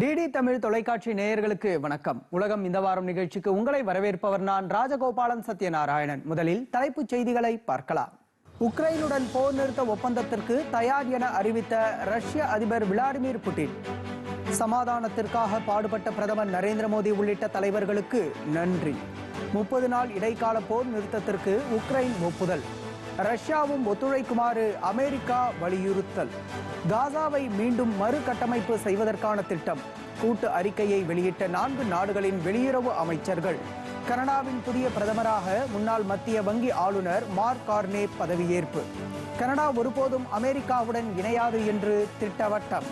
DD Tamil தொலைக்காட்சி நேயர்களுக்கு வணக்கம். உலகம் இந்த வாரம் நிகழ்ச்சிக்கு உங்களை வரவேற்பவர் நான் ராஜகோபாலன் சத்யநாராயணன். முதலில் தலைப்புச் செய்திகளை பார்க்கலாம். உக்ரைனுடன் போர் நிறுத்த ஒப்பந்தத்திற்கு தயார் என அறிவித்த ரஷ்ய அதிபர் விளாடிமிர் புட்டின். சமாதானத்திற்காக பாடுபட்ட பிரதமர் நரேந்திர மோடி உள்ளிட்ட தலைவர்களுக்கு நன்றி. முப்பது நாள் இடைக்கால போர் நிறுத்தத்திற்கு உக்ரைன் ஒப்புதல். ரஷ்யாவும் ஒத்துழைக்குமாறு அமெரிக்கா வலியுறுத்தல். காசாவை மீண்டும் மறுகட்டமைப்பு செய்வதற்கான திட்டம். கூட்டு அறிக்கையை வெளியிட்ட நான்கு நாடுகளின் வெளியுறவு அமைச்சர்கள். கனடாவின் புதிய பிரதமராக முன்னாள் மத்திய வங்கி ஆளுநர் மார்க் கார்னே பதவியேற்பு. கனடா ஒருபோதும் அமெரிக்காவுடன் இணையாது என்று திட்டவட்டம்.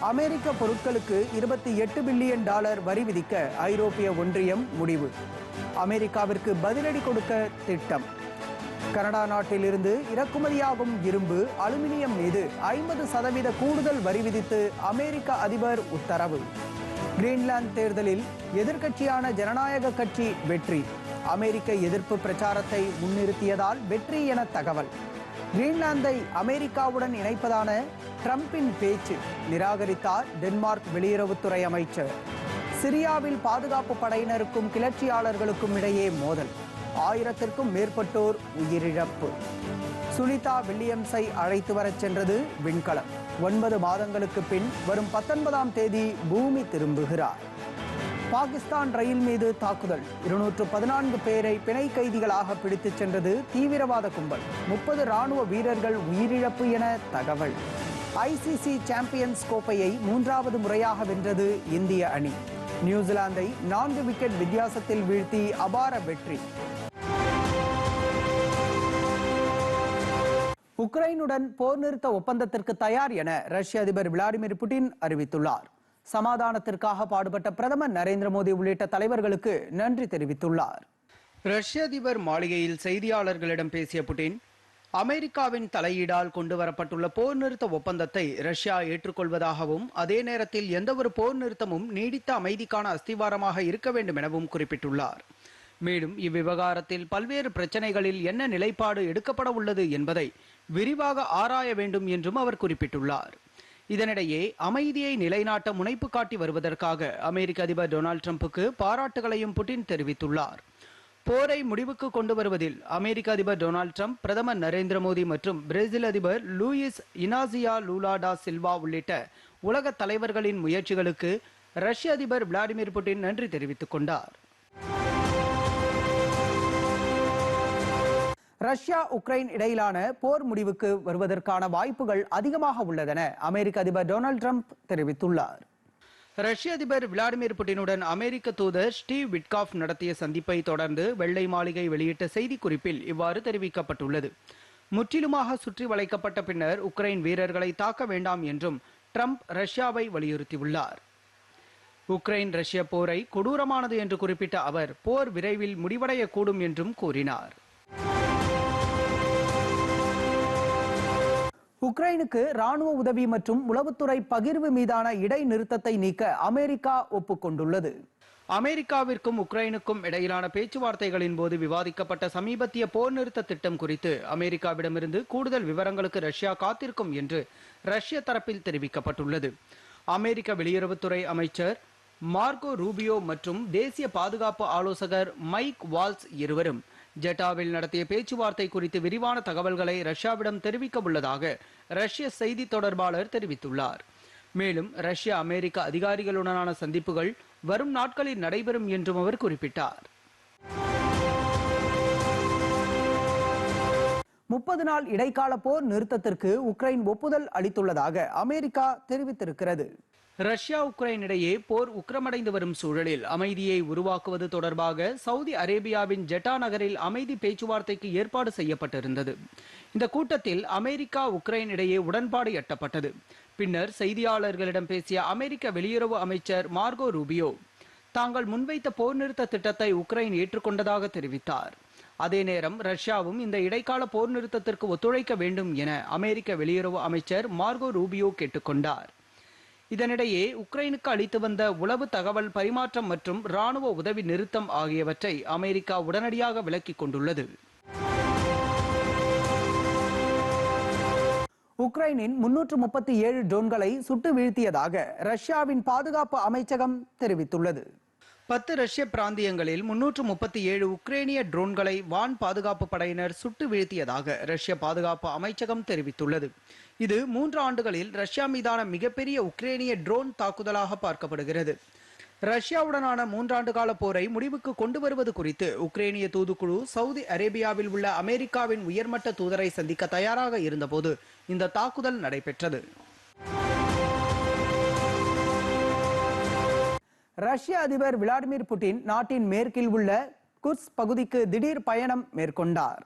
அமெரிக்க பொருட்களுக்கு இருபத்தி எட்டு பில்லியன் டாலர் வரி விதிக்க ஐரோப்பிய ஒன்றியம் முடிவு. அமெரிக்காவிற்கு பதிலடி கொடுக்க திட்டம். கனடா நாட்டில் இருந்து இறக்குமதியாகும் இரும்பு அலுமினியம் மீது ஐம்பது சதவீத கூடுதல் வரி விதித்து அமெரிக்க அதிபர் உத்தரவு. கிரீன்லாந்து தேர்தலில் எதிர்க்கட்சியான ஜனநாயக கட்சி வெற்றி. அமெரிக்க எதிர்ப்பு பிரச்சாரத்தை முன்னிறுத்தியதால் வெற்றி என தகவல். கிரீன்லாந்தை அமெரிக்காவுடன் இணைப்பதான ட்ரம்பின் பேச்சு நிராகரித்தார் டென்மார்க் வெளியுறவுத்துறை அமைச்சர். சிரியாவில் பாதுகாப்பு படையினருக்கும் கிளர்ச்சியாளர்களுக்கும் இடையே மோதல். ஆயிரத்திற்கும் மேற்பட்டோர் உயிரிழப்பு. சுனிதா வில்லியம்ஸை அழைத்து வரச் சென்றது விண்கலம். ஒன்பது மாதங்களுக்கு பின் வரும் பத்தொன்பதாம் தேதி பூமி திரும்புகிறார். பாகிஸ்தான் ரயில் மீது தாக்குதல். இருநூற்று பதினான்கு பேரை பிணை கைதிகளாக பிடித்துச் சென்றது தீவிரவாத கும்பல். முப்பது ராணுவ வீரர்கள் உயிரிழப்பு என தகவல். ஐசிசி சாம்பியன்ஸ் கோப்பையை மூன்றாவது முறையாக வென்றது இந்திய அணி. நியூசிலாந்தை நான்கு விக்கெட் வித்தியாசத்தில் வீழ்த்தி அபார வெற்றி. உக்ரைனுடன் போர் நிறுத்த ஒப்பந்தத்திற்கு தயார் என ரஷ்ய அதிபர் விளாடிமிர் புட்டின் அறிவித்துள்ளார். சமாதானத்திற்காக பாடுபட்ட பிரதமர் நரேந்திர மோடி உள்ளிட்ட தலைவர்களுக்கு நன்றி தெரிவித்துள்ளார். ரஷ்ய அதிபர் மாளிகையில் செய்தியாளர்களிடம் பேசிய புட்டின் அமெரிக்காவின் தலையீடால் கொண்டு வரப்பட்டுள்ள போர் நிறுத்த ஒப்பந்தத்தை ரஷ்யா ஏற்றுக்கொள்வதாகவும் அதே நேரத்தில் எந்தவொரு போர் நிறுத்தமும் நீடித்த அமைதிக்கான அஸ்திவாரமாக இருக்க வேண்டும் எனவும் குறிப்பிட்டுள்ளார். மேலும் இவ்விவகாரத்தில் பல்வேறு பிரச்சனைகளில் என்ன நிலைப்பாடு எடுக்கப்பட உள்ளது என்பதை விரிவாக ஆராய வேண்டும் என்றும் அவர் குறிப்பிட்டுள்ளார். இதனிடையே அமைதியை நிலைநாட்ட முனைப்பு காட்டி வருவதற்காக அமெரிக்க அதிபர் டொனால்டு ட்ரம்புக்கு பாராட்டுகளையும் புட்டின் தெரிவித்துள்ளார். போரை முடிவுக்கு கொண்டு வருவதில் அமெரிக்க அதிபர் டொனால்டு ட்ரம்ப் பிரதமர் நரேந்திர மோடி மற்றும் பிரேசில் அதிபர் லூயிஸ் இனாசியா லூலாடா சில்வா உள்ளிட்ட உலக தலைவர்களின் முயற்சிகளுக்கு ரஷ்ய அதிபர் விளாடிமிர் புட்டின் நன்றி தெரிவித்துக் கொண்டார். ரஷ்யா உக்ரைன் இடையிலான போர் முடிவுக்கு வருவதற்கான வாய்ப்புகள் அதிகமாக உள்ளதென அமெரிக்க அதிபர் டொனால்டு ட்ரம்ப் தெரிவித்துள்ளார். ரஷ்ய அதிபர் விளாடிமிர் புட்டினுடன் அமெரிக்க தூதர் ஸ்டீவ் விட்காஃப் நடத்திய சந்திப்பை தொடர்ந்து வெள்ளை மாளிகை வெளியிட்ட செய்திக்குறிப்பில் இவ்வாறு தெரிவிக்கப்பட்டுள்ளது. முற்றிலுமாக சுற்றி வளைக்கப்பட்ட பின்னர் உக்ரைன் வீரர்களை தாக்க வேண்டாம் என்றும் ட்ரம்ப் ரஷ்யாவை வலியுறுத்தியுள்ளார். உக்ரைன் ரஷ்ய போரை கொடூரமானது என்று குறிப்பிட்ட அவர் போர் விரைவில் முடிவடையக்கூடும் என்றும் கூறினார். உக்ரைனுக்கு ராணுவ உதவி மற்றும் உளவுத்துறை பகிர்வு மீதான இடைநிறுத்தத்தை நீக்க அமெரிக்கா ஒப்புக்கொண்டுள்ளது. அமெரிக்காவிற்கும் உக்ரைனுக்கும் இடையிலான பேச்சுவார்த்தைகளின் போது விவாதிக்கப்பட்ட சமீபத்திய போர் நிறுத்த திட்டம் குறித்து அமெரிக்காவிடமிருந்து கூடுதல் விவரங்களுக்கு ரஷ்யா காத்திருக்கும் என்று ரஷ்ய தரப்பில் தெரிவிக்கப்பட்டுள்ளது. அமெரிக்க வெளியுறவுத்துறை அமைச்சர் மார்கோ ரூபியோ மற்றும் தேசிய பாதுகாப்பு ஆலோசகர் மைக் வால்ஸ் இருவரும் ஜெட்டாவில் நடத்திய பேச்சுவார்த்தை குறித்து விரிவான தகவல்களை ரஷ்யாவிடம் தெரிவிக்க உள்ளதாக ரஷ்ய செய்தி தொடர்பாளர் தெரிவித்துள்ளார். மேலும் ரஷ்ய அமெரிக்க அதிகாரிகளுடனான சந்திப்புகள் வரும் நாட்களில் நடைபெறும் என்றும் அவர் குறிப்பிட்டார். முப்பது நாள் இடைக்கால போர் நிறுத்தத்திற்கு உக்ரைன் ஒப்புதல் அளித்துள்ளதாக அமெரிக்கா தெரிவித்திருக்கிறது. ரஷ்யா உக்ரைன் இடையே போர் உக்கிரமடைந்து வரும் சூழலில் அமைதியை உருவாக்குவது தொடர்பாக சவுதி அரேபியாவின் ஜெட்டா நகரில் அமைதி பேச்சுவார்த்தைக்கு ஏற்பாடு செய்யப்பட்டிருந்தது. இந்த கூட்டத்தில் அமெரிக்கா உக்ரைன் இடையே உடன்பாடு எட்டப்பட்டது. பின்னர் செய்தியாளர்களிடம் பேசிய அமெரிக்க வெளியுறவு அமைச்சர் மார்கோ ரூபியோ தாங்கள் முன்வைத்த போர் நிறுத்த திட்டத்தை உக்ரைன் ஏற்றுக்கொண்டதாக தெரிவித்தார். அதே நேரம் ரஷ்யாவும் இந்த இடைக்கால போர் நிறுத்தத்திற்கு ஒத்துழைக்க வேண்டும் என அமெரிக்க வெளியுறவு அமைச்சர் மார்கோ ரூபியோ கேட்டுக்கொண்டார். இதனிடையே உக்ரைனுக்கு அளித்து வந்த உளவு தகவல் பரிமாற்றம் மற்றும் ராணுவ உதவி நிறுத்தம் ஆகியவற்றை அமெரிக்கா உடனடியாக விலக்கிக் கொண்டுள்ளது. உக்ரைனின் முன்னூற்று முப்பத்தி ஏழு ட்ரோன்களை சுட்டு வீழ்த்தியதாக ரஷ்யாவின் பாதுகாப்பு அமைச்சகம் தெரிவித்துள்ளது. பத்து ரஷ்ய பிராந்தியங்களில் முன்னூற்று முப்பத்தி ஏழு உக்ரைனிய ட்ரோன்களை வான் பாதுகாப்பு படையினர் சுட்டு வீழ்த்தியதாக ரஷ்ய பாதுகாப்பு அமைச்சகம் தெரிவித்துள்ளது. இது மூன்று ஆண்டுகளில் ரஷ்யா மீதான மிகப்பெரிய உக்ரைனிய ட்ரோன் தாக்குதலாக பார்க்கப்படுகிறது. ரஷ்யாவுடனான மூன்றாண்டு கால போரை முடிவுக்கு கொண்டு வருவது குறித்து உக்ரைனிய தூதுக்குழு சவுதி அரேபியாவில் உள்ள அமெரிக்காவின் உயர்மட்ட தூதரை சந்திக்க தயாராக இருந்தபோது இந்த தாக்குதல் நடைபெற்றது. ரஷ்ய அதிபர் விளாடிமிர் புட்டின் நாட்டின் மேற்கில் உள்ள குர்ஸ் பகுதிக்கு திடீர் பயணம் மேற்கொண்டார்.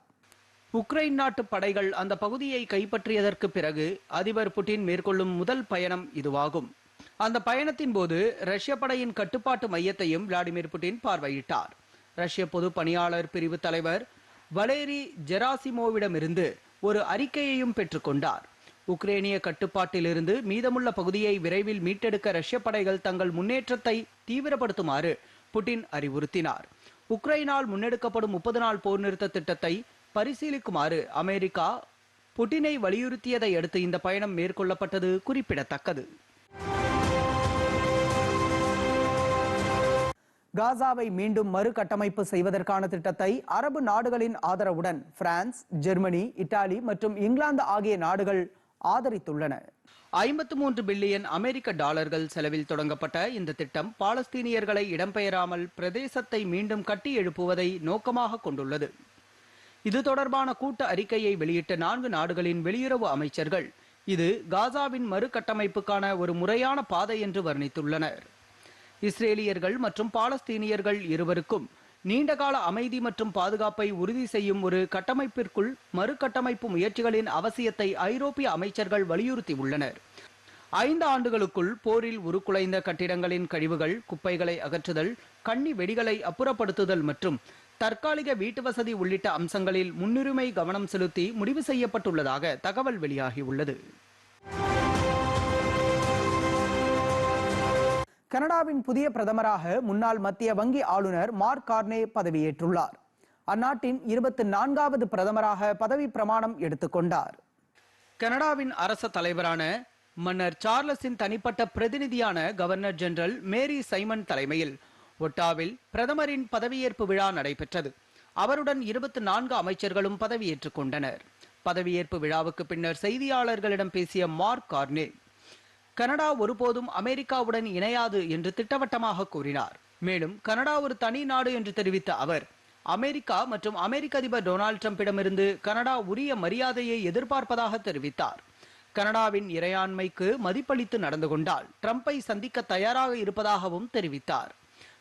உக்ரைன் நாட்டு படைகள் அந்த பகுதியை கைப்பற்றியதற்கு பிறகு அதிபர் புட்டின் மேற்கொள்ளும் முதல் பயணம் இதுவாகும். அந்த பயணத்தின் போது ரஷ்ய படையின் கட்டுப்பாட்டு மையத்தையும் விளாடிமிர் புட்டின் பார்வையிட்டார். ரஷ்ய பொது பணியாளர் பிரிவு தலைவர் வலேரி ஜெராசிமோவிடமிருந்து ஒரு அறிக்கையையும் பெற்றுக்கொண்டார் உக்ரேனிய கட்டுப்பாட்டிலிருந்து மீதமுள்ள பகுதியை விரைவில் மீட்டெடுக்க ரஷ்ய படைகள் தங்கள் முன்னேற்றத்தை தீவிரப்படுத்துமாறு புட்டின் அறிவுறுத்தினார். உக்ரைனால் முன்னெடுக்கப்படும் முப்பது நாள் போர் நிறுத்த திட்டத்தை பரிசீலிக்குமாறு அமெரிக்கா புட்டினை வலியுறுத்தியதை அடுத்து இந்த பயணம் மேற்கொள்ளப்பட்டது குறிப்பிடத்தக்கது. காசாவை மீண்டும் மறுகட்டமைப்பு செய்வதற்கான திட்டத்தை அரபு நாடுகளின் ஆதரவுடன் பிரான்ஸ் ஜெர்மனி இத்தாலி மற்றும் இங்கிலாந்து ஆகிய நாடுகள் ஆதரித்துள்ளன. ஐம்பத்து மூன்று பில்லியன் அமெரிக்க டாலர்கள் செலவில் தொடங்கப்பட்ட இந்த திட்டம் பாலஸ்தீனியர்களை இடம்பெயராமல் பிரதேசத்தை மீண்டும் கட்டி எழுப்புவதை நோக்கமாக கொண்டுள்ளது. இது தொடர்பான கூட்டு அறிக்கையை வெளியிட்ட நான்கு நாடுகளின் வெளியுறவு அமைச்சர்கள். இது காசாவின் மறுகட்டமைப்புக்கான ஒரு முறையான பாதை என்று வர்ணித்துள்ளனர். இஸ்ரேலியர்கள் மற்றும் பாலஸ்தீனியர்கள் இருவருக்கும் நீண்டகால அமைதி மற்றும் பாதுகாப்பை உறுதி செய்யும் ஒரு கட்டமைப்பிற்குள் மறுகட்டமைப்பு முயற்சிகளின் அவசியத்தை ஐரோப்பிய அமைச்சர்கள் வலியுறுத்தியுள்ளனர் ஐந்து ஆண்டுகளுக்குள் போரில் உருக்குலைந்த கட்டிடங்களின் கழிவுகள் குப்பைகளை அகற்றுதல் கண்ணி வெடிகளை அப்புறப்படுத்துதல் மற்றும் தற்காலிக வீட்டு வசதி உள்ளிட்ட அம்சங்களில் முன்னுரிமை கவனம் செலுத்தி முடிவு செய்யப்பட்டுள்ளதாக தகவல் வெளியாகியுள்ளது கனடாவின் புதிய பிரதமராக முன்னாள் மத்திய வங்கி ஆளுநர் மார்க் கார்னே பதவியேற்றுள்ளார். அந்நாட்டின் இருபத்தி நான்காவது பிரதமராக பதவி பிரமாணம் எடுத்துக்கொண்டார் கனடாவின் அரச தலைவரான மன்னர் சார்லஸின் தனிப்பட்ட பிரதிநிதியான கவர்னர் ஜெனரல் மேரி சைமன் தலைமையில் ஒட்டாவில் பிரதமரின் பதவியேற்பு விழா நடைபெற்றது. அவருடன் இருபத்தி நான்கு அமைச்சர்களும் பதவியேற்றுக் கொண்டனர். பதவியேற்பு விழாவுக்கு பின்னர் செய்தியாளர்களிடம் பேசிய மார்க் கார்னே கனடா ஒருபோதும் அமெரிக்காவுடன் இணையாது என்று திட்டவட்டமாக கூறினார். மேலும் கனடா ஒரு தனி நாடு என்று தெரிவித்த அவர் அமெரிக்கா மற்றும் அமெரிக்க அதிபர் டொனால்ட் டிரம்பிடமிருந்து கனடா உரிய மரியாதையை எதிர்பார்ப்பதாக தெரிவித்தார். கனடாவின் இறையாண்மைக்கு மதிப்பளித்து நடந்து கொண்டால் ட்ரம்பை சந்திக்க தயாராக இருப்பதாகவும் தெரிவித்தார்.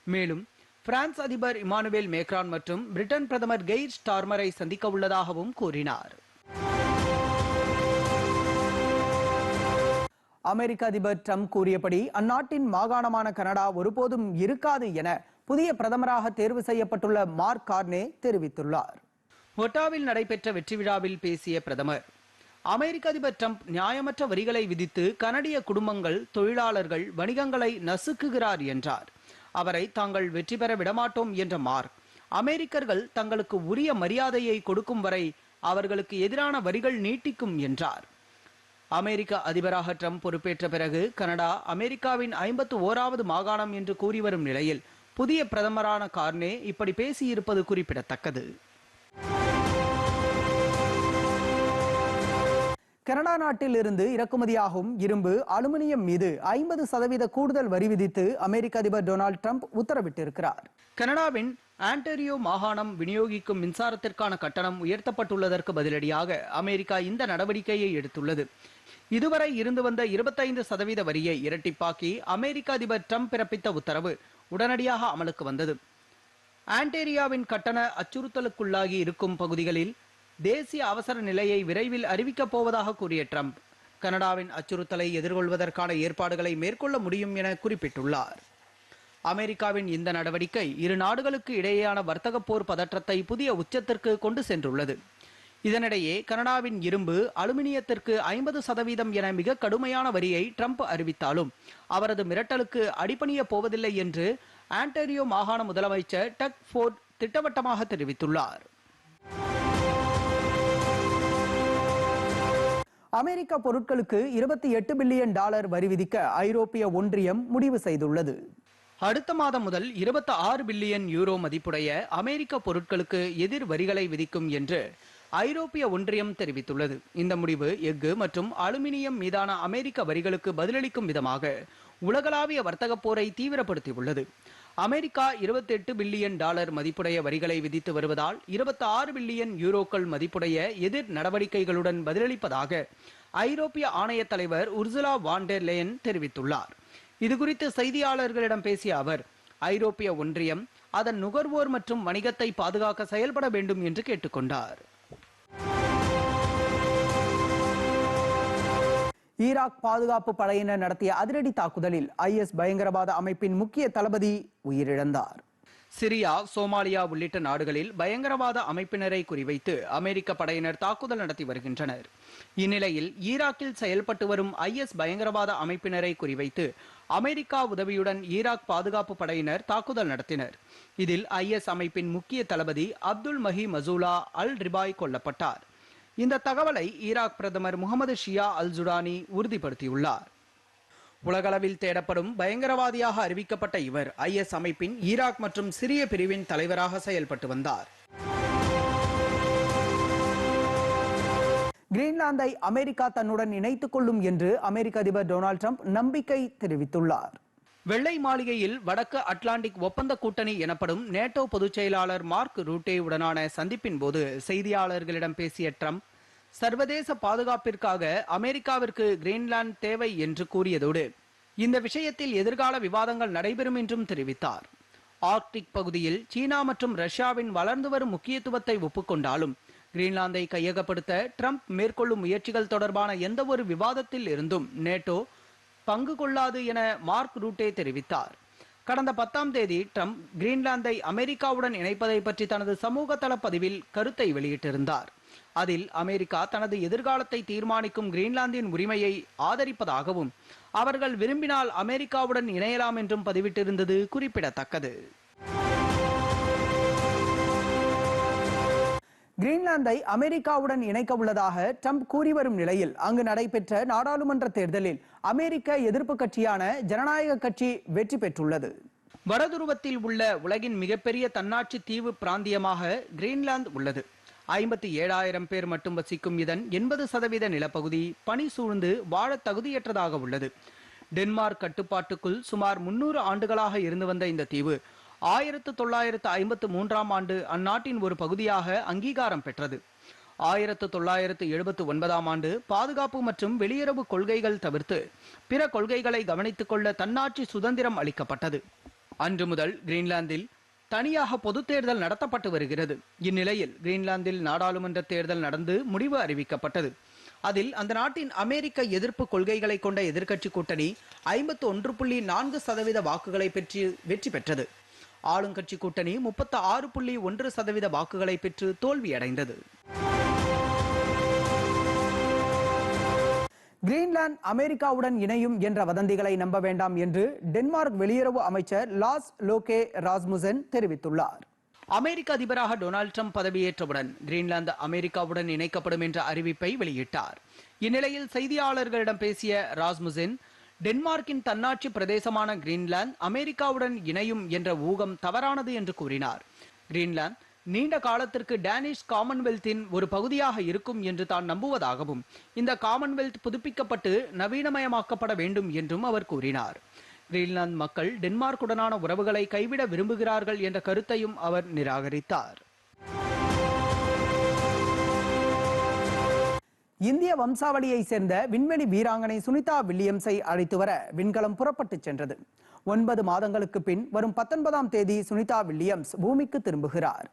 மேலும் பிரான்ஸ் அதிபர் இமானுவேல் மேக்ரான் மற்றும் பிரிட்டன் பிரதமர் கெய்ர் ஸ்டார்மரை சந்திக்க உள்ளதாகவும் கூறினார். அமெரிக்க அதிபர் ட்ரம்ப் கூறியபடி அந்நாட்டின் மாகாணமான கனடா ஒருபோதும் இருக்காது என புதிய பிரதமராக தேர்வு செய்யப்பட்டுள்ள மார்க் கார்னே தெரிவித்துள்ளார். ஒட்டாவில் நடைபெற்ற வெற்றி விழாவில் பேசிய பிரதமர் அமெரிக்க அதிபர் ட்ரம்ப் நியாயமற்ற வரிகளை விதித்து கனடிய குடும்பங்கள் தொழிலாளர்கள் வணிகங்களை நசுக்குகிறார் என்றார். அவரை தாங்கள் வெற்றி பெற விடமாட்டோம் என்ற மார்க் அமெரிக்கர்கள் தங்களுக்கு உரிய மரியாதையை கொடுக்கும் வரை அவர்களுக்கு எதிரான வரிகள் நீட்டிக்கும் என்றார். அமெரிக்க அதிபராக ட்ரம்ப் பொறுப்பேற்ற பிறகு கனடா அமெரிக்காவின் ஐம்பத்து ஓராவது மாகாணம் என்று கூறி வரும் நிலையில் புதிய பிரதமரான கார்னே இப்படி பேசியிருப்பது குறிப்பிடத்தக்கது. கனடா நாட்டில் இருந்து இறக்குமதியாகும் இரும்பு அலுமினியம் மீது ஐம்பது சதவீத கூடுதல் வரி விதித்து அமெரிக்க அதிபர் டொனால்ட் ட்ரம்ப் உத்தரவிட்டிருக்கிறார். கனடாவின் ஆன்டரியோ மாகாணம் விநியோகிக்கும் மின்சாரத்திற்கான கட்டணம் உயர்த்தப்பட்டுள்ளதற்கு பதிலடியாக அமெரிக்கா இந்த நடவடிக்கையை எடுத்துள்ளது. இதுவரை இருந்து வந்த இருபத்தைந்து சதவீத வரியை இரட்டிப்பாக்கி அமெரிக்க அதிபர் ட்ரம்ப் பிறப்பித்த உத்தரவு உடனடியாக அமலுக்கு வந்தது. ஆன்டேரியாவின் கட்டண அச்சுறுத்தலுக்குள்ளாகி இருக்கும் பகுதிகளில் தேசிய அவசர நிலையை விரைவில் அறிவிக்கப் போவதாக கூறிய ட்ரம்ப் கனடாவின் அச்சுறுத்தலை எதிர்கொள்வதற்கான ஏற்பாடுகளை மேற்கொள்ள முடியும் என குறிப்பிட்டுள்ளார். அமெரிக்காவின் இந்த நடவடிக்கை இரு நாடுகளுக்கு இடையேயான வர்த்தக போர் பதற்றத்தை புதிய உச்சத்திற்கு கொண்டு சென்றுள்ளது. இதனிடையே கனடாவின் இரும்பு அலுமினியத்திற்கு ஐம்பது சதவீதம் என மிக கடுமையான வரியை ட்ரம்ப் அறிவித்தாலும் அவரது மிரட்டலுக்கு அடிபணிய போவதில்லை என்று ஆன்டரியோ மாகாண முதலமைச்சர் டக் ஃபோர்ட் திட்டவட்டமாக தெரிவித்துள்ளார். அமெரிக்க பொருட்களுக்கு இருபத்தி எட்டு பில்லியன் டாலர் வரி விதிக்க ஐரோப்பிய ஒன்றியம் முடிவு செய்துள்ளது. அடுத்த மாதம் முதல் இருபத்தி ஆறு பில்லியன் யூரோ மதிப்புடைய அமெரிக்க பொருட்களுக்கு எதிர் வரிகளை விதிக்கும் என்று ஐரோப்பிய ஒன்றியம் தெரிவித்துள்ளது. இந்த முடிவு எஃகு மற்றும் அலுமினியம் மீதான அமெரிக்க வரிகளுக்கு பதிலளிக்கும் விதமாக உலகளாவிய வர்த்தக போரை தீவிரப்படுத்தியுள்ளது. அமெரிக்கா 28 பில்லியன் டாலர் மதிப்புடைய வரிகளை விதித்து வருவதால் 26 ஆறு பில்லியன் யூரோக்கள் மதிப்புடைய எதிர் நடவடிக்கைகளுடன் பதிலளிப்பதாக ஐரோப்பிய ஆணைய தலைவர் உர்சுலா வாண்டர் லேயன் தெரிவித்துள்ளார். இதுகுறித்து செய்தியாளர்களிடம் பேசிய அவர் ஐரோப்பிய ஒன்றியம் அதன் நுகர்வோர் மற்றும் வணிகத்தை பாதுகாக்க செயல்பட வேண்டும் என்று கேட்டுக்கொண்டார். ஈராக் பாதுகாப்பு படையினர் நடத்திய அதிரடி தாக்குதலில் ஐஎஸ் பயங்கரவாத அமைப்பின் முக்கிய தளபதி உயிரிழந்தார். சிரியா சோமாலியா உள்ளிட்ட நாடுகளில் பயங்கரவாத அமைப்பினரை குறிவைத்து அமெரிக்க படையினர் தாக்குதல் நடத்தி வருகின்றனர். இந்நிலையில் ஈராக்கில் செயல்பட்டு வரும் ஐஎஸ் பயங்கரவாத அமைப்பினரை குறிவைத்து அமெரிக்கா உதவியுடன் ஈராக் பாதுகாப்பு படையினர் தாக்குதல் நடத்தினர். இதில் ஐஎஸ் அமைப்பின் முக்கிய தளபதி Abdul Mahi Masula al Rifai கொல்லப்பட்டார். இந்த தகவலை ஈராக் பிரதமர் முகமது ஷியா அல் ஜுடானி உறுதிப்படுத்தியுள்ளார். உலகளவில் தேடப்படும் பயங்கரவாதியாக அறிவிக்கப்பட்ட இவர் ஐஎஸ் அமைப்பின் ஈராக் மற்றும் சிரிய பிரிவின் தலைவராக செயல்பட்டு வந்தார். கிரீன்லாந்தை அமெரிக்கா தன்னுடன் இணைத்துக் கொள்ளும் என்று அமெரிக்க அதிபர் டொனால்ட் ட்ரம்ப் நம்பிக்கை தெரிவித்துள்ளார். வெள்ளை மாளிகையில் வடக்கு அட்லாண்டிக் ஒப்பந்த கூட்டணி எனப்படும் நேட்டோ பொதுச் செயலாளர் மார்க் ரூட்டே உடனான சந்திப்பின் போது செய்தியாளர்களிடம் பேசிய ட்ரம்ப் சர்வதேச பாதுகாப்பிற்காக அமெரிக்காவிற்கு கிரீன்லாந்து தேவை என்று கூறியதோடு இந்த விஷயத்தில் எதிர்கால விவாதங்கள் நடைபெறும் என்றும் தெரிவித்தார். ஆர்க்டிக் பகுதியில் சீனா மற்றும் ரஷ்யாவின் வளர்ந்து வரும் முக்கியத்துவத்தை ஒப்புக்கொண்டாலும் கிரீன்லாந்தை கையகப்படுத்த ட்ரம்ப் மேற்கொள்ளும் முயற்சிகள் தொடர்பான எந்த ஒரு விவாதத்தில் இருந்தும் நேட்டோ பங்கு கொள்ளாது என மார்க் ரூட்டே தெரிவித்தார். கடந்த பத்தாம் தேதி ட்ரம்ப் கிரீன்லாந்தை அமெரிக்காவுடன் இணைப்பதை பற்றி தனது சமூக தள பதிவில் கருத்தை வெளியிட்டிருந்தார். அதில் அமெரிக்கா தனது எதிர்காலத்தை தீர்மானிக்கும் கிரீன்லாந்தின் உரிமையை ஆதரிப்பதாகவும் அவர்கள் விரும்பினால் அமெரிக்காவுடன் இணையலாம் என்றும் பதிவிட்டிருந்தது குறிப்பிடத்தக்கது. கிரீன்லாந்தை அமெரிக்காவுடன் இணைக்க உள்ளதாக ட்ரம்ப் கூறி வரும் நிலையில் அங்கு நடைபெற்ற நாடாளுமன்ற தேர்தலில் அமெரிக்க எதிர்ப்பு கட்சியான ஜனநாயக கட்சி வெற்றி பெற்றுள்ளது. வடதுருவத்தில் உள்ள உலகின் மிகப்பெரிய தன்னாட்சி தீவு பிராந்தியமாக கிரீன்லாந்து உள்ளது. ஐம்பத்தி ஏழாயிரம் பேர் மட்டும் வசிக்கும் இதன் எண்பது சதவீத நிலப்பகுதி பனி சூழ்ந்து வாழ தகுதியற்றதாக உள்ளது. டென்மார்க் கட்டுப்பாட்டுக்குள் சுமார் முன்னூறு ஆண்டுகளாக இருந்து வந்த இந்த தீவு ஆயிரத்து தொள்ளாயிரத்து ஐம்பத்து மூன்றாம் ஆண்டு அந்நாட்டின் ஒரு பகுதியாக அங்கீகாரம் பெற்றது. ஆயிரத்து தொள்ளாயிரத்து எழுபத்து ஒன்பதாம் ஆண்டு பாதுகாப்பு மற்றும் வெளியுறவு கொள்கைகள் தவிர்த்து பிற கொள்கைகளை கவனித்துக் கொள்ள தன்னாட்சி சுதந்திரம் அளிக்கப்பட்டது. அன்று முதல் கிரீன்லாந்தில் தனியாக பொது தேர்தல் நடத்தப்பட்டு வருகிறது. இந்நிலையில் கிரீன்லாந்தில் நாடாளுமன்ற தேர்தல் நடந்து முடிவு அறிவிக்கப்பட்டது. அதில் அந்த நாட்டின் அமெரிக்க எதிர்ப்பு கொள்கைகளை கொண்ட எதிர்க்கட்சி கூட்டணி ஐம்பத்து ஒன்று புள்ளி நான்கு சதவீத வாக்குகளை பெற்று வெற்றி பெற்றது. ஆளுங்கட்சி கூட்டணி முப்பத்து ஆறு புள்ளி ஒன்று சதவீத வாக்குகளை பெற்று தோல்வியடைந்தது. கிரீன்லாந்து அமெரிக்காவுடன் இணையும் என்ற வதந்திகளை நம்ப வேண்டாம் என்று டென்மார்க் வெளியுறவு அமைச்சர் லாஸ் லோகே ராஸ்முசன் தெரிவித்துள்ளார். அமெரிக்க அதிபராக டொனால்ட் ட்ரம்ப் பதவியேற்றவுடன் கிரீன்லாந்து அமெரிக்காவுடன் இணைக்கப்படும் என்ற அறிவிப்பை வெளியிட்டார். இந்நிலையில் செய்தியாளர்களிடம் பேசிய ராஸ்முசன் டென்மார்க்கின் தன்னாட்சி பிரதேசமான கிரீன்லாந்து அமெரிக்காவுடன் இணையும் என்ற ஊகம் தவறானது என்று கூறினார். கிரீன்லாந்து நீண்ட காலத்திற்கு டேனிஷ் காமன்வெல்த்தின் ஒரு பகுதியாக இருக்கும் என்று தான் நம்புவதாகவும் இந்த காமன்வெல்த் புதுப்பிக்கப்பட்டு நவீனமயமாக்கப்பட வேண்டும் என்றும் அவர் கூறினார். கிரீன்லாந்து மக்கள் டென்மார்க்குடனான உறவுகளை கைவிட விரும்புகிறார்கள் என்ற கருத்தையும் அவர் நிராகரித்தார். இந்திய வம்சாவளியை சேர்ந்த விண்வெளி வீராங்கனை சுனிதா வில்லியம்ஸை அழைத்து வர விண்கலம் புறப்பட்டுச் சென்றது. ஒன்பது மாதங்களுக்கு பின் வரும் பத்தொன்பதாம் தேதி சுனிதா வில்லியம்ஸ் பூமிக்கு திரும்புகிறார்.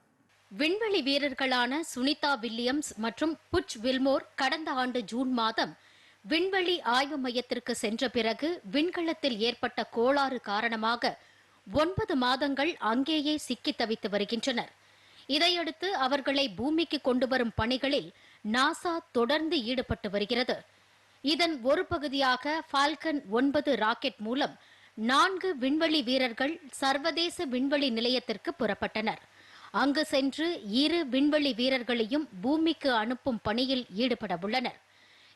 விண்வெளி வீரர்களான சுனிதா வில்லியம்ஸ் மற்றும் புட்ச் வில்மோர் கடந்த ஆண்டு ஜூன் மாதம் விண்வெளி ஆய்வு மையத்திற்கு சென்ற பிறகு விண்கலத்தில் ஏற்பட்ட கோளாறு காரணமாக ஒன்பது மாதங்கள் அங்கேயே சிக்கி தவித்து வருகின்றனர். இதையடுத்து அவர்களை பூமிக்கு கொண்டு வரும் பணிகளில் நாசா தொடர்ந்து ஈடுபட்டு வருகிறது. இதன் ஒரு பகுதியாக ஃபால்கன் ஒன்பது ராக்கெட் மூலம் நான்கு விண்வெளி வீரர்கள் சர்வதேச விண்வெளி நிலையத்திற்கு புறப்பட்டனர். அங்கு சென்று இரு விண்வெளி வீரர்களையும் பூமிக்கு அனுப்பும் பணியில் ஈடுபட உள்ளனர்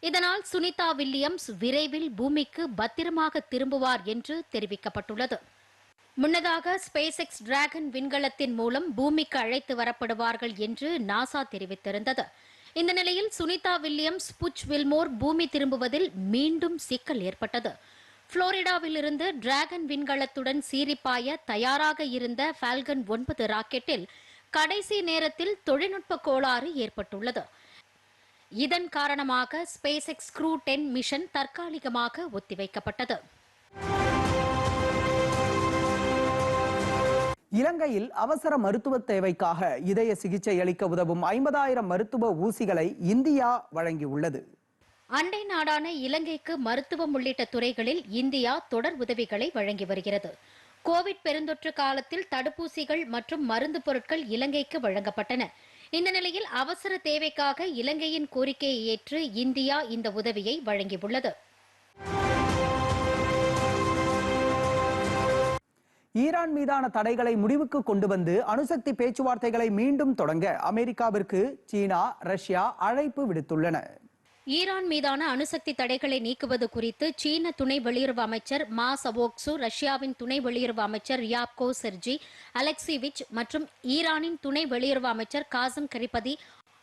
இதனால் சுனிதா வில்லியம்ஸ் விரைவில் பூமிக்கு பத்திரமாக திரும்புவார் என்று தெரிவிக்கப்பட்டுள்ளது. முன்னதாக ஸ்பேஸ் எக்ஸ் டிராகன் விண்கலத்தின் மூலம் பூமிக்கு அழைத்து வரப்படுவார்கள் என்று நாசா தெரிவித்திருந்தது. இந்த நிலையில் சுனிதா வில்லியம்ஸ் புச் வில்மோர் பூமி திரும்புவதில் மீண்டும் சிக்கல் ஏற்பட்டது. புளோரிடாவில் இருந்து டிராகன் விண்கலத்துடன் சீரிப்பாய தயாராக இருந்த ஃபால்கன் ஒன்பது ராக்கெட்டில் கடைசி நேரத்தில் தொழில்நுட்ப கோளாறு ஏற்பட்டுள்ளது. இதன் காரணமாக space X crew ten mission தற்காலிகமாக ஒத்திவைக்கப்பட்டது. இலங்கையில் அவசர மருத்துவ தேவைக்காக இதய சிகிச்சை அளிக்க உதவும் ஐம்பதாயிரம் மருத்துவ ஊசிகளை இந்தியா வழங்கியுள்ளது. அண்டை நாடான இலங்கைக்கு மருத்துவம் உள்ளிட்ட துறைகளில் இந்தியா தொடர் உதவிகளை வழங்கி வருகிறது. கோவிட் பெருந்தொற்று காலத்தில் தடுப்பூசிகள் மற்றும் மருந்து பொருட்கள் இலங்கைக்கு வழங்கப்பட்டன. இந்த நிலையில் அவசர தேவைக்காக இலங்கையின் கோரிக்கையை ஏற்று இந்தியா இந்த உதவியை வழங்கியுள்ளது. ஈரான் மீதான தடைகளை முடிவுக்கு கொண்டு வந்து அணுசக்தி பேச்சுவார்த்தைகளை மீண்டும் தொடங்க அமெரிக்காவிற்கு சீனா ரஷ்யா அழைப்பு விடுத்துள்ளன. ஈரான் மீதான அணுசக்தி தடைகளை நீக்குவது குறித்து சீன துணை வெளியுறவு அமைச்சர் மா சவோக்சு ரஷ்யாவின் துணை வெளியுறவு அமைச்சர் யாப்கோ செர்ஜி அலெக்சிவிச் மற்றும் ஈரானின் துணை வெளியுறவு அமைச்சர் காசம் கரிபதி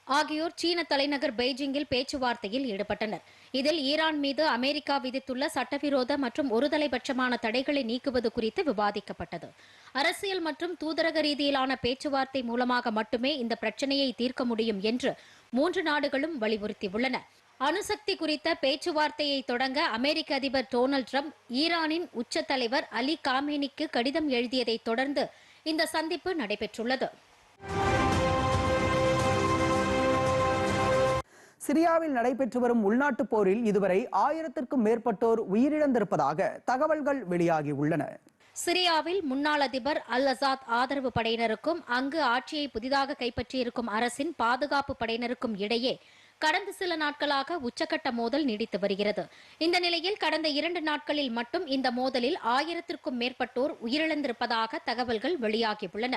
ஆகியோர் சீன தலைநகர் பெய்ஜிங்கில் பேச்சுவார்த்தையில் ஈடுபட்டனர். இதில் ஈரான் மீது அமெரிக்கா விதித்துள்ள சட்டவிரோத மற்றும் ஒருதலைபட்சமான தடைகளை நீக்குவது குறித்து விவாதிக்கப்பட்டது. அரசியல் மற்றும் தூதரக ரீதியிலான பேச்சுவார்த்தை மூலமாக மட்டுமே இந்த பிரச்சனையை தீர்க்க முடியும் என்று மூன்று நாடுகளும் வலியுறுத்தியுள்ளன. அணுசக்தி குறித்த பேச்சுவார்த்தையை தொடங்க அமெரிக்க அதிபர் டொனால்ட் ட்ரம்ப் ஈரானின் உச்ச தலைவர் அலி காமேனிக்கு கடிதம் எழுதியதைத் தொடர்ந்து இந்த சந்திப்பு நடைபெற்றுள்ளது. சிரியாவில் நடைபெற்று வரும் உள்நாட்டுப் போரில் இதுவரை ஆயிரத்திற்கும் மேற்பட்டோர் உயிரிழந்திருப்பதாக தகவல்கள் வெளியாகியுள்ளன. சிரியாவில் முன்னாள் அதிபர் அல் அசாத் ஆதரவு படையினருக்கும் அங்கு ஆட்சியை புதிதாக கைப்பற்றியிருக்கும் அரசின் பாதுகாப்பு படையினருக்கும் இடையே கடந்த சில நாட்களாக உச்சக்கட்ட மோதல் நீடித்து வருகிறது. இந்த நிலையில் கடந்த இரண்டு நாட்களில் மட்டும் இந்த மோதலில் ஆயிரத்திற்கும் மேற்பட்டோர் உயிரிழந்திருப்பதாக தகவல்கள் வெளியாகியுள்ளன.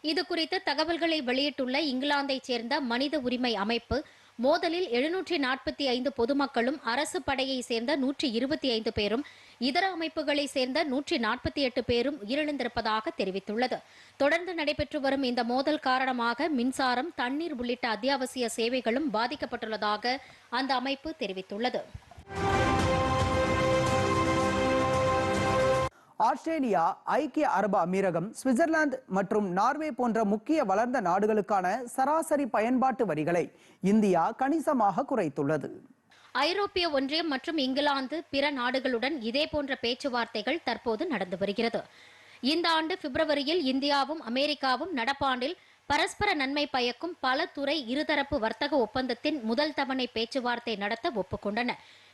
இது குறித்து தகவல்களை வெளியிட்டுள்ள இங்கிலாந்தைச் சேர்ந்த மனித உரிமை அமைப்பு மோதலில் எழுநூற்றி நாற்பத்தி ஐந்து பொதுமக்களும் அரசு படையை சேர்ந்த நூற்றி இருபத்தி ஐந்து பேரும் இதர அமைப்புகளை சேர்ந்த நூற்றி நாற்பத்தி எட்டு பேரும் உயிரிழந்திருப்பதாக தெரிவித்துள்ளது. தொடர்ந்து நடைபெற்று வரும் இந்த மோதல் காரணமாக மின்சாரம் தண்ணீர் உள்ளிட்ட அத்தியாவசிய சேவைகளும் பாதிக்கப்பட்டுள்ளதாக அந்த அமைப்பு தெரிவித்துள்ளது. ஆஸ்திரேலியா ஐக்கிய அரபு அமீரகம் சுவிட்சர்லாந்து மற்றும் நார்வே போன்ற முக்கிய வளர்ந்த நாடுகளுக்கான சராசரி பயன்பாட்டு வரிகளை இந்தியா கணிசமாக குறைத்துள்ளது. ஐரோப்பிய ஒன்றியம் மற்றும் இங்கிலாந்து பிற நாடுகளுடன் இதே போன்ற பேச்சுவார்த்தைகள் தற்போது நடந்து வருகிறது. இந்த ஆண்டு பிப்ரவரியில் இந்தியாவும் அமெரிக்காவும் நடப்பாண்டில் பரஸ்பர நன்மை பயக்கும் பல துறை இருதரப்பு வர்த்தக ஒப்பந்தத்தின் முதல் தவணை பேச்சுவார்த்தை நடத்த ஒப்புக்கொண்டன.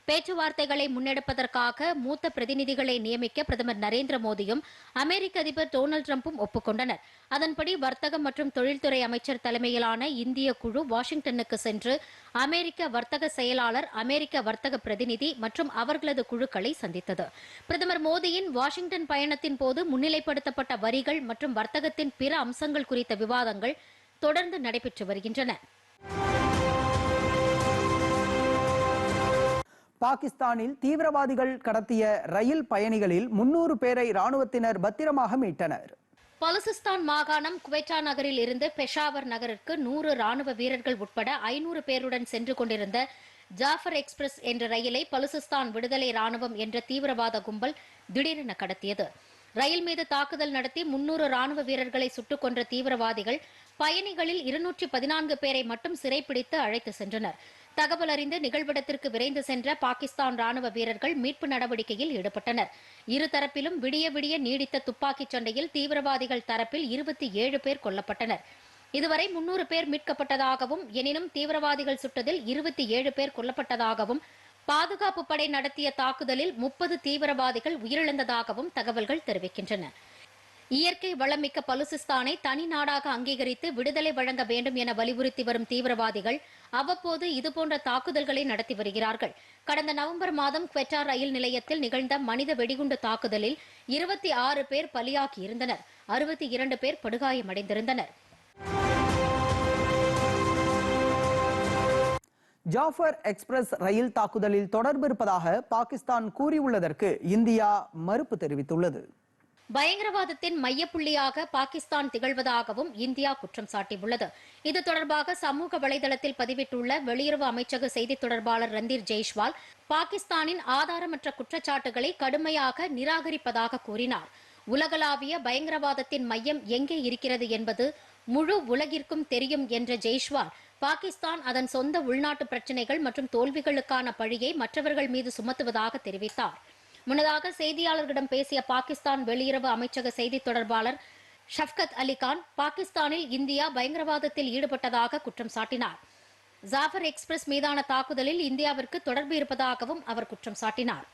பேச்சுவார்த்தைகளை முன்னெடுப்பதற்காக மூத்த பிரதிநிதிகளை நியமிக்க பிரதமர் நரேந்திர மோடியும் அமெரிக்க அதிபர் டொனால்டு டிரம்பும் ஒப்புக்கொண்டனர். அதன்படி வர்த்தகம் மற்றும் தொழில்துறை அமைச்சர் தலைமையிலான இந்திய குழு வாஷிங்டனுக்கு சென்று அமெரிக்க வர்த்தக செயலாளர் அமெரிக்க வர்த்தக பிரதிநிதி மற்றும் அவர்களது குழுக்களை சந்தித்தது. பிரதமர் மோடியின் வாஷிங்டன் பயணத்தின் போது முன்னிலைப்படுத்தப்பட்ட வரிகள் மற்றும் வர்த்தகத்தின் பிற அம்சங்கள் குறித்த விவாதங்கள் தொடர்ந்து நடைபெற்று வருகின்றன. பாகிஸ்தானில் தீவிரவாதிகள் கடத்திய ரயில் பயணிகளில் முன்னூறு பேரை ராணுவத்தினர் பத்திரமாக மீட்டனர். பலுசிஸ்தான் மாகாணம் குவெட்டா நகரில் இருந்து பெஷாவர் நகருக்கு நூறு ராணுவ வீரர்கள் உட்பட ஐநூறு பேருடன் சென்று கொண்டிருந்த ஜாஃபர் எக்ஸ்பிரஸ் என்ற ரயிலை பலுசிஸ்தான் விடுதலை ராணுவம் என்ற தீவிரவாத கும்பல் திடீரென கடத்தியது. ரயில் மீது தாக்குதல் நடத்தி முன்னூறு ராணுவ வீரர்களை சுட்டுக் கொன்ற தீவிரவாதிகள் பயணிகளில் இருநூற்றி பதினான்கு பேரை மட்டும் சிறைப்பிடித்து அழைத்து சென்றனர். தகவல் அறிந்து நிகழ்விடத்திற்கு விரைந்து சென்ற பாகிஸ்தான் ராணுவ வீரர்கள் மீட்பு நடவடிக்கையில் ஈடுபட்டனர். இருதரப்பிலும் விடிய விடிய நீடித்த துப்பாக்கிச் சண்டையில் தீவிரவாதிகள் தரப்பில் இருபத்தி ஏழு பேர் கொல்லப்பட்டனர். இதுவரை முன்னூறு பேர் மீட்கப்பட்டதாகவும் எனினும் தீவிரவாதிகள் சுட்டதில் இருபத்தி ஏழு பேர் கொல்லப்பட்டதாகவும் பாதுகாப்பு படை நடத்திய தாக்குதலில் முப்பது தீவிரவாதிகள் உயிரிழந்ததாகவும் தகவல்கள் தெரிவிக்கின்றன. இயற்கை வளமிக்க பலுசிஸ்தானை தனி நாடாக அங்கீகரித்து விடுதலை வழங்க வேண்டும் என வலியுறுத்தி வரும் தீவிரவாதிகள் அவ்வப்போது இதுபோன்ற தாக்குதல்களை நடத்தி வருகிறார்கள். கடந்த நவம்பர் மாதம் குவெட்டா ரயில் நிலையத்தில் நிகழ்ந்த மனித வெடிகுண்டு தாக்குதலில் இருபத்தி ஆறு பேர் பலியாகியிருந்தனர் அறுபத்தி இரண்டு பேர் படுகாயமடைந்திருந்தனர். ஜாஃபர் எக்ஸ்பிரஸ் ரயில் தாக்குதலில் தொடர்பு இருப்பதாக பாகிஸ்தான் கூறியுள்ளதற்கு இந்தியா மறுப்பு தெரிவித்துள்ளது. பயங்கரவாதத்தின் மையப்புள்ளியாக பாகிஸ்தான் திகழ்வதாகவும் இந்தியா குற்றம் சாட்டியுள்ளது. இது தொடர்பாக சமூக வலைதளத்தில் பதிவிட்டுள்ள வெளியுறவு அமைச்சக செய்தித் தொடர்பாளர் ரந்தீர் ஜெய்ஷ்வால் பாகிஸ்தானின் ஆதாரமற்ற குற்றச்சாட்டுகளை கடுமையாக நிராகரிப்பதாக கூறினார். உலகளாவிய பயங்கரவாதத்தின் மையம் எங்கே இருக்கிறது என்பது முழு உலகிற்கும் தெரியும் என்ற ஜெய்ஷ்வால் பாகிஸ்தான் அதன் சொந்த உள்நாட்டு பிரச்சினைகள் மற்றும் தோல்விகளுக்கான பழியை மற்றவர்கள் மீது சுமத்துவதாக தெரிவித்தார். முன்னதாக செய்தியாளர்களிடம் பேசிய பாகிஸ்தான் வெளியுறவு அமைச்சக செய்தித் தொடர்பாளர் ஷப்கத் அலி கான் பாகிஸ்தானில் இந்தியா பயங்கரவாதத்தில் ஈடுபட்டதாக குற்றம் சாட்டினார். ஜாஃபர் எக்ஸ்பிரஸ் மீதான தாக்குதலில் இந்தியாவிற்கு தொடர்பு இருப்பதாகவும் அவர் குற்றம் சாட்டினார்.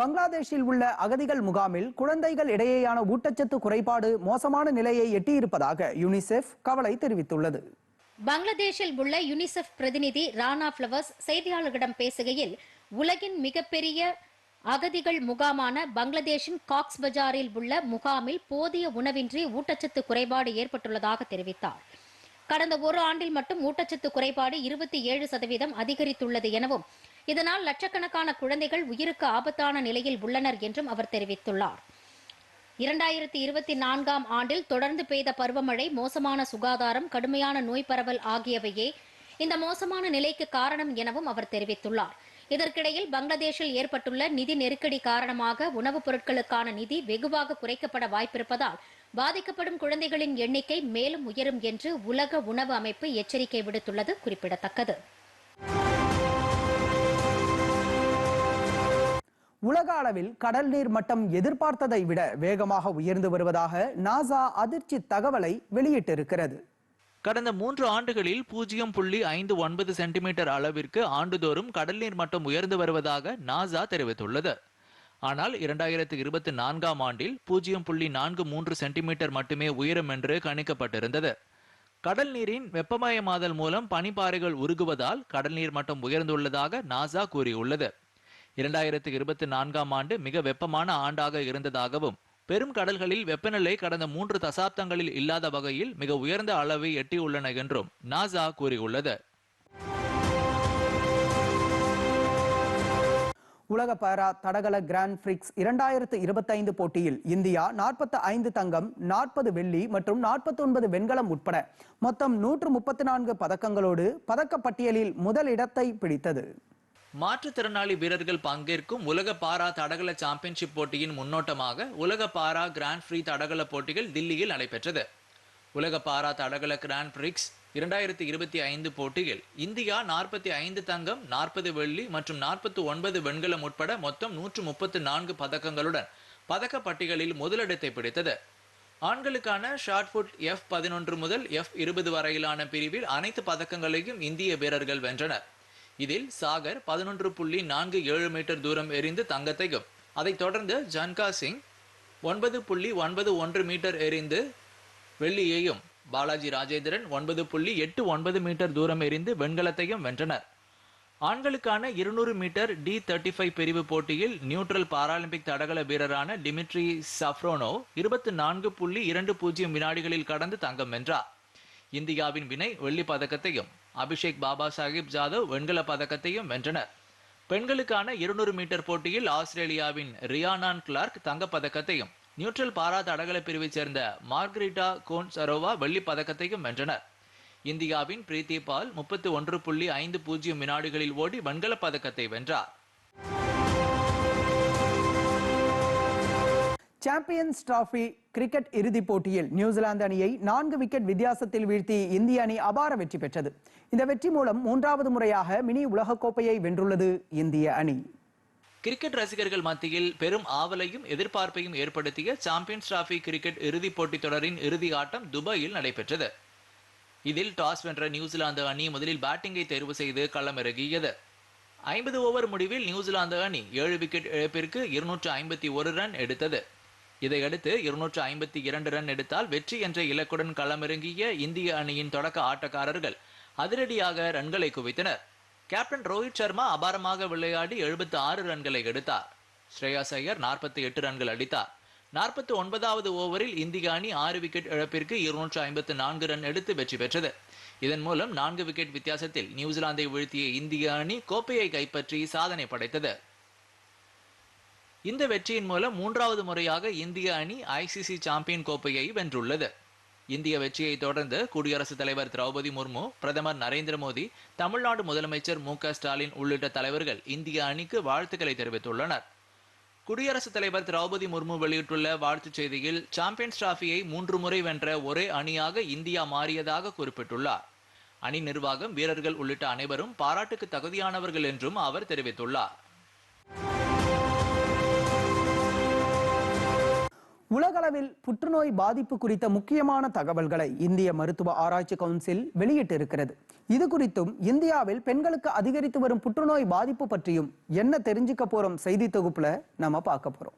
பங்களாதேஷில் உள்ள அகதிகள் முகாமில் குழந்தைகள் இடையேயான ஊட்டச்சத்து குறைபாடு மோசமான நிலையை எட்டியிருப்பதாக யுனிசெஃப் கவலை தெரிவித்துள்ளது. பங்களாதேஷில் உள்ள யுனிசெஃப் பிரதிநிதி ரானா பிளவர்ஸ் செய்தியாளர்களிடம் பேசுகையில் உலகின் மிகப்பெரிய அகதிகள் முகாமான பங்களாதேஷின் காக்ஸ் பஜாரில் உள்ள முகாமில் போதிய உணவின்றி ஊட்டச்சத்து குறைபாடு ஏற்பட்டுள்ளதாக தெரிவித்தார். கடந்த ஒரு ஆண்டில் மட்டும் ஊட்டச்சத்து குறைபாடு இருபத்தி ஏழு சதவீதம் அதிகரித்துள்ளது எனவும் இதனால் லட்சக்கணக்கான குழந்தைகள் உயிருக்கு ஆபத்தான நிலையில் உள்ளனர் என்றும் அவர் தெரிவித்துள்ளார். இரண்டாயிரத்தி இருபத்தி நான்காம் ஆண்டில் தொடர்ந்து பெய்த பருவமழை மோசமான சுகாதாரம் கடுமையான நோய் பரவல் ஆகியவையே இந்த மோசமான நிலைக்கு காரணம் எனவும் அவர் தெரிவித்துள்ளார். இதற்கிடையில் பங்களாதேஷில் ஏற்பட்டுள்ள நிதி நெருக்கடி காரணமாக உணவுப் பொருட்களுக்கான நிதி வெகுவாக குறைக்கப்பட வாய்ப்பிருப்பதால் பாதிக்கப்படும் குழந்தைகளின் எண்ணிக்கை மேலும் உயரும் என்று உலக உணவு அமைப்பு எச்சரிக்கை விடுத்துள்ளது குறிப்பிடத்தக்கது. உலக அளவில் கடல் நீர் மட்டம் எதிர்பார்த்ததை விட வேகமாக உயர்ந்து வருவதாக நாசா அதிர்ச்சி தகவலை வெளியிட்டிருக்கிறது. கடந்த மூன்று ஆண்டுகளில் பூஜ்ஜியம் புள்ளி ஐந்து ஒன்பது சென்டிமீட்டர் அளவிற்கு ஆண்டுதோறும் கடல் நீர் மட்டம் உயர்ந்து வருவதாக நாசா தெரிவித்துள்ளது. ஆனால் இரண்டாயிரத்து இருபத்தி நான்காம் ஆண்டில் பூஜ்ஜியம் புள்ளி நான்கு மூன்று சென்டிமீட்டர் மட்டுமே உயரும் என்று கணிக்கப்பட்டிருந்தது. கடல் நீரின் வெப்பமயமாதல் மூலம் பனிப்பாறைகள் உருகுவதால் கடல் நீர் மட்டம் உயர்ந்துள்ளதாக நாசா கூறியுள்ளது. இரண்டாயிரத்தி இருபத்தி நான்காம் ஆண்டு மிக வெப்பமான ஆண்டாக இருந்ததாகவும் பெரும் கடல்களில் வெப்பநிலை கடந்த மூன்று தசாப்தங்களில் இல்லாத வகையில் மிக உயர்ந்த அளவை எட்டியுள்ளன என்றும் நாசா கூறியுள்ளது. உலக பாரா தடகள கிராண்ட் பிரிக்ஸ் இரண்டாயிரத்து இருபத்தைந்து போட்டியில் இந்தியா நாற்பத்தி ஐந்து தங்கம் நாற்பது வெள்ளி மற்றும் நாற்பத்தி ஒன்பது வெண்கலம் உட்பட மொத்தம் நூற்று முப்பத்தி நான்கு பதக்கங்களோடு பதக்கப்பட்டியலில் முதலிடத்தை பிடித்தது. மாற்றுத்திறனாளி வீரர்கள் பங்கேற்கும் உலக பாரா தடகள சாம்பியன்ஷிப் போட்டியின் முன்னோட்டமாக உலக பாரா கிராண்ட் ஃப்ரீ தடகள போட்டிகள் தில்லியில் நடைபெற்றது. உலக பாரா தடகள கிராண்ட் பிரிக்ஸ் இரண்டாயிரத்தி இருபத்தி ஐந்து போட்டியில் இந்தியா நாற்பத்தி ஐந்து தங்கம் நாற்பது வெள்ளி மற்றும் நாற்பத்தி ஒன்பது வெண்கலம் உட்பட மொத்தம் நூற்று முப்பத்து நான்கு பதக்கங்களுடன் பதக்க பட்டியலில் முதலிடத்தை பிடித்தது. ஆண்களுக்கான ஷார்ட்புட் எஃப் பதினொன்று முதல் எஃப் இருபது வரையிலான பிரிவில் அனைத்து பதக்கங்களையும் இந்திய வீரர்கள் வென்றனர். இதில் சாகர் பதினொன்று புள்ளி நான்கு ஏழு மீட்டர் தூரம் எரிந்து தங்கத்தையும் அதைத் தொடர்ந்து ஜன்கா சிங் ஒன்பது புள்ளி ஒன்பது ஒன்று மீட்டர் எரிந்து வெள்ளியையும் பாலாஜி ராஜேந்திரன் ஒன்பது புள்ளி எட்டு ஒன்பது மீட்டர் தூரம் எரிந்து வெண்கலத்தையும் வென்றனர். ஆண்களுக்கான இருநூறு மீட்டர் டி தேர்ட்டி ஃபைவ் பிரிவு போட்டியில் நியூட்ரல் பாராலிம்பிக் தடகள வீரரான டிமிட்ரி சஃப்ரோனோ இருபத்தி நான்கு புள்ளி இரண்டு பூஜ்ஜியம் வினாடிகளில் கடந்து தங்கம் வென்றார். இந்தியாவின் வினை வெள்ளி பதக்கத்தையும் அபிஷேக் பாபா சாஹிப் ஜாதவ் வெண்கல பதக்கத்தையும் வென்றனர். பெண்களுக்கான இருநூறு மீட்டர் போட்டியில் ஆஸ்திரேலியாவின் ரியானான் கிளார்க் தங்கப் பதக்கத்தையும் நியூட்ரல் பாரா தடகள பிரிவைச் சேர்ந்த மார்கரிட்டா கோன் சரோவா வெள்ளிப் பதக்கத்தையும் வென்றனர். இந்தியாவின் பிரீத்தி பால் முப்பத்தி ஒன்று புள்ளி ஐந்து பூஜ்ஜியம் வினாடிகளில் ஓடி வெண்கலப் பதக்கத்தை வென்றார். சாம்பியன்ஸ் டிராபி கிரிக்கெட் இறுதிப் போட்டியில் நியூசிலாந்து அணியை நான்கு விக்கெட் வித்தியாசத்தில் வீழ்த்தி இந்திய அணி அபார வெற்றி பெற்றது. இந்த வெற்றி மூலம் மூன்றாவது முறையாக மினி உலகக்கோப்பையை வென்றுள்ளது இந்திய அணி. கிரிக்கெட் ரசிகர்கள் மத்தியில் பெரும் ஆவலையும் எதிர்பார்ப்பையும் ஏற்படுத்திய சாம்பியன்ஸ் டிராபி கிரிக்கெட் இறுதிப் போட்டித் தொடரின் இறுதி ஆட்டம் துபாயில் நடைபெற்றது. இதில் டாஸ் வென்ற நியூசிலாந்து அணி முதலில் பேட்டிங்கை தேர்வு செய்து களமிறங்கியது. ஐம்பது ஓவர் முடிவில் நியூசிலாந்து அணி ஏழு விக்கெட் இழப்பிற்கு இருநூற்று ஐம்பத்தி ஒரு ரன் எடுத்தது. இதையடுத்து இருநூற்று ஐம்பத்தி இரண்டு ரன் எடுத்தால் வெற்றி என்ற இலக்குடன் களமிறங்கிய இந்திய அணியின் தொடக்க ஆட்டக்காரர்கள் அதிரடியாக ரன்களை குவித்தனர். கேப்டன் ரோஹித் சர்மா அபாரமாக விளையாடி எழுபத்தி ஆறு ரன்களை எடுத்தார். ஸ்ரேயாஸ் ஐயர் நாற்பத்தி எட்டு ரன்கள் அடித்தார். நாற்பத்தி ஒன்பதாவது ஓவரில் இந்திய அணி ஆறு விக்கெட் இழப்பிற்கு இருநூற்று ஐம்பத்து நான்கு ரன் எடுத்து வெற்றி பெற்றது. இதன் மூலம் நான்கு விக்கெட் வித்தியாசத்தில் நியூசிலாந்தை வீழ்த்திய இந்திய அணி கோப்பையை கைப்பற்றி சாதனை படைத்தது. இந்த வெற்றியின் மூலம் மூன்றாவது முறையாக இந்திய அணி ஐசிசி சாம்பியன் கோப்பையை வென்றுள்ளது. இந்திய வெற்றியை தொடர்ந்து குடியரசுத் தலைவர் திரௌபதி முர்மு பிரதமர் நரேந்திர மோடி தமிழ்நாடு முதலமைச்சர் மு க ஸ்டாலின் உள்ளிட்ட தலைவர்கள் இந்திய அணிக்கு வாழ்த்துக்களை தெரிவித்துள்ளனர். குடியரசுத் தலைவர் திரௌபதி முர்மு வெளியிட்டுள்ள வாழ்த்துச் செய்தியில் சாம்பியன்ஸ் டிராஃபியை மூன்று முறை வென்ற ஒரே அணியாக இந்தியா மாறியதாக குறிப்பிட்டுள்ளார். அணி நிர்வாகம் வீரர்கள் உள்ளிட்ட அனைவரும் பாராட்டுக்கு தகுதியானவர்கள் என்றும் அவர் தெரிவித்துள்ளார். உலகளவில் புற்றுநோய் பாதிப்பு குறித்த முக்கியமான தகவல்களை இந்திய மருத்துவ ஆராய்ச்சி கவுன்சில் வெளியிட்டிருக்கிறது. இது குறித்தும் இந்தியாவில் பெண்களுக்கு அதிகரித்து வரும் புற்றுநோய் பாதிப்பு பற்றியும் என்ன தெரிஞ்சுக்க போறோம் செய்தி தொகுப்புல நம்ம பார்க்க போறோம்.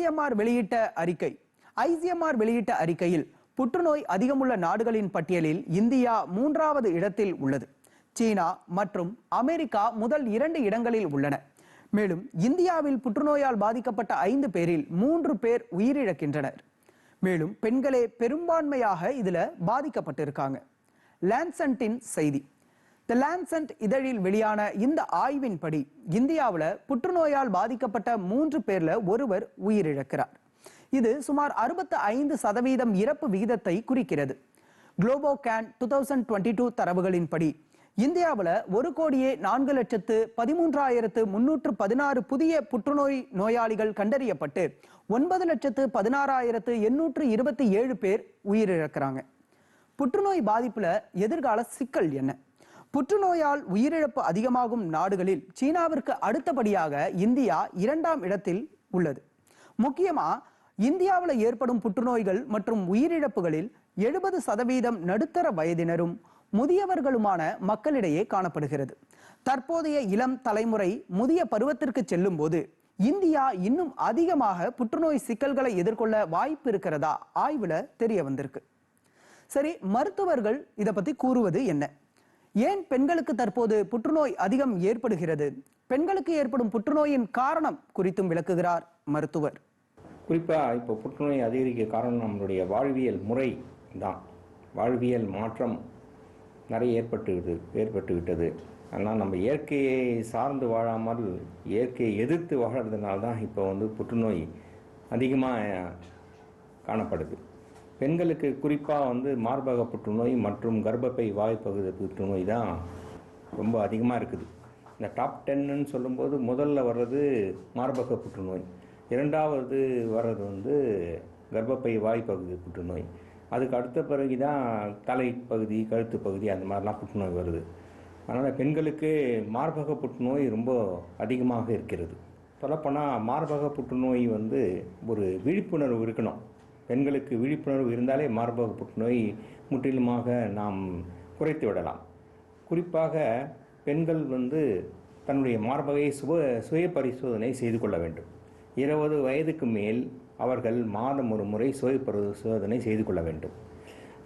ஐசிஎம்ஆர் வெளியிட்ட அறிக்கை. ஐசிஎம்ஆர் வெளியிட்ட அறிக்கையில் புற்றுநோய் அதிகமுள்ள நாடுகளின் பட்டியலில் இந்தியா மூன்றாவது இடத்தில் உள்ளது. சீனா மற்றும் அமெரிக்கா முதல் இரண்டு இடங்களில் உள்ளன. மேலும் இந்தியாவில் புற்றுநோயால் பாதிக்கப்பட்ட ஐந்து பேரில் மூன்று பேர் உயிரிழக்கின்றனர். மேலும் பெண்களே பெரும்பான்மையாக இதுல பாதிக்கப்பட்டிருக்காங்க. லான்சன்டின் செய்தி. தி லான்சன்ட் இதழில் வெளியான இந்த ஆய்வின்படி இந்தியாவில் புற்றுநோயால் பாதிக்கப்பட்ட மூன்று பேர்ல ஒருவர் உயிரிழக்கிறார். இது சுமார் அறுபத்து ஐந்து சதவீதம் இறப்பு விகிதத்தை குறிக்கிறது. Globocan two thousand twenty two தரவுகளின்படி இந்தியாவில் ஒரு கோடியே நான்கு லட்சத்து பதிமூன்றாயிரத்து முன்னூற்று பதினாறு புதிய புற்றுநோய் நோயாளிகள் கண்டறியப்பட்டு ஒன்பது லட்சத்து பதினாறாயிரத்து எண்ணூற்று இருபத்தி ஏழு பேர் உயிரிழக்கிறாங்க. புற்றுநோய் பாதிப்புல எதிர்கால சிக்கல் என்ன? புற்றுநோயால் உயிரிழப்பு அதிகமாகும் நாடுகளில் சீனாவிற்கு அடுத்தபடியாக இந்தியா இரண்டாம் இடத்தில் உள்ளது. முக்கியமா இந்தியாவில் ஏற்படும் புற்றுநோய்கள் மற்றும் உயிரிழப்புகளில் எழுபது சதவீதம் நடுத்தர வயதினரும் முதியவர்களுமான மக்களிடையே காணப்படுகிறது. தற்போதைய இளம் தலைமுறை முதிய பருவத்திற்கு செல்லும் போது இந்தியா இன்னும் அதிகமாக புற்றுநோய் சிக்கல்களை எதிர்கொள்ள வாய்ப்பு இருக்கிறதா? ஆய்வுல தெரிய வந்திருக்கு. சரி மருத்துவர்கள் இதை பத்தி கூறுவது என்ன? ஏன் பெண்களுக்கு தற்போது புற்றுநோய் அதிகம் ஏற்படுகிறது? பெண்களுக்கு ஏற்படும் புற்றுநோயின் காரணம் குறித்தும் விளக்குகிறார் மருத்துவர். குறிப்பாக இப்போ புற்றுநோய் அதிகரிக்க காரணம் நம்மளுடைய வாழ்வியல் முறை தான். வாழ்வியல் மாற்றம் நிறைய ஏற்பட்டு ஏற்பட்டு விட்டது ஆனால் நம்ம இயற்கையை சார்ந்து வாழாமல் இயற்கையை எதிர்த்து வாழறதுனால தான் இப்போ வந்து புற்றுநோய் அதிகமாக காணப்படுது. பெண்களுக்கு குறிப்பாக வந்து மார்பக புற்றுநோய் மற்றும் கர்ப்பப்பை வாய்ப்பகுதி புற்றுநோய் தான் ரொம்ப அதிகமாக இருக்குது. இந்த டாப் டென்னு சொல்லும்போது முதல்ல வர்றது மார்பக புற்றுநோய். இரண்டாவது வர்றது வந்து கர்ப்பப்பை வாய்ப்பகுதி புற்றுநோய். அதுக்கு அடுத்த பிறகு தான் தலை பகுதி கழுத்து பகுதி அந்த மாதிரிலாம் புற்றுநோய் வருது. அதனால் பெண்களுக்கு மார்பக புற்றுநோய் ரொம்ப அதிகமாக இருக்கிறது. சொல்லப்போனால் மார்பக புற்றுநோய் வந்து ஒரு விழிப்புணர்வு இருக்கணும். பெண்களுக்கு விழிப்புணர்வு இருந்தாலே மார்பக புற்றுநோய் முற்றிலுமாக நாம் குறைத்து விடலாம். குறிப்பாக பெண்கள் வந்து தன்னுடைய மார்பகை சுப சுய பரிசோதனை செய்து கொள்ள வேண்டும். இருபது வயதுக்கு மேல் அவர்கள் மாதம் ஒரு முறை சுய பரிசோதனை செய்து கொள்ள வேண்டும்.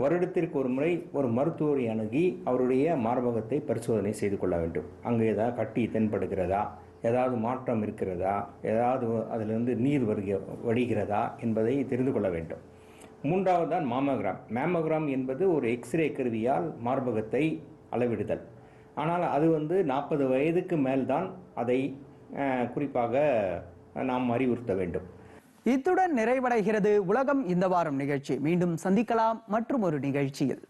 வருடத்திற்கு ஒரு முறை ஒரு மருத்துவரை அணுகி அவருடைய மார்பகத்தை பரிசோதனை செய்து கொள்ள வேண்டும். அங்கே ஏதாவது கட்டி தென்படுகிறதா? ஏதாவது மாற்றம் இருக்கிறதா? ஏதாவது அதிலிருந்து நீர் வருக வடிகிறதா? என்பதை தெரிந்து கொள்ள வேண்டும். மூன்றாவது தான் மாமோகிராம். மேமோகிராம் என்பது ஒரு எக்ஸ்ரே கருவியால் மார்பகத்தை அளவிடுதல். ஆனால் அது வந்து நாற்பது வயதுக்கு மேல்தான் அதை குறிப்பாக நாம் அறிவுறுத்த வேண்டும். இத்துடன் நிறைவடைகிறது உலகம் இந்த வாரம் நிகழ்ச்சி. மீண்டும் சந்திக்கலாம் மற்றும் ஒரு நிகழ்ச்சியில்.